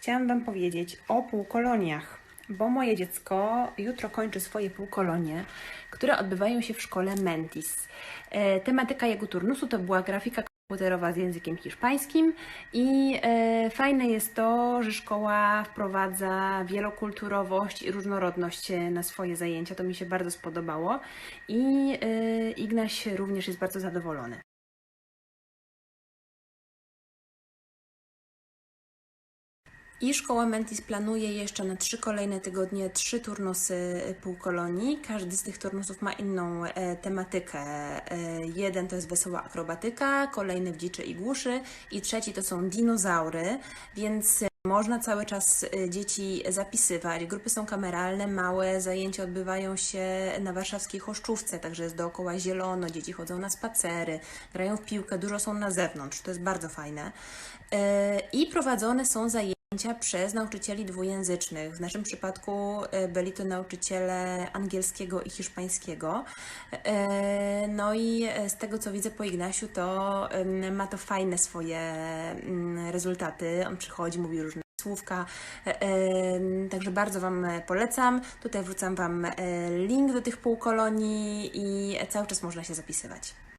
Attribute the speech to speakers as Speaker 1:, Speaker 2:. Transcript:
Speaker 1: chciałam Wam powiedzieć o półkoloniach, bo moje dziecko jutro kończy swoje półkolonie, które odbywają się w szkole Mentis. E, Tematyka jego turnusu to była grafika komputerowa z językiem hiszpańskim i e, fajne jest to, że szkoła wprowadza wielokulturowość i różnorodność e, na swoje zajęcia. To mi się bardzo spodobało i Ignaś również jest bardzo zadowolony. I szkoła Mentis planuje jeszcze na trzy kolejne tygodnie trzy turnusy półkolonii. Każdy z tych turnusów ma inną e, tematykę. E, jeden to jest wesoła akrobatyka, kolejny w dziczy i głuszy i trzeci to są dinozaury, więc można cały czas e, dzieci zapisywać. Grupy są kameralne, małe, zajęcia odbywają się na warszawskiej Choszczówce, także jest dookoła zielono, dzieci chodzą na spacery, grają w piłkę, dużo są na zewnątrz, to jest bardzo fajne. E, I prowadzone są zajęcia przez nauczycieli dwujęzycznych. W naszym przypadku e, byli to nauczyciele angielskiego i hiszpańskiego. E, No i e, z tego co widzę po Ignasiu, to ma to fajne swoje mm, rezultaty. On przychodzi, mówi różne słówka, także bardzo Wam polecam. Tutaj wrzucam Wam link do tych półkolonii i cały czas można się zapisywać.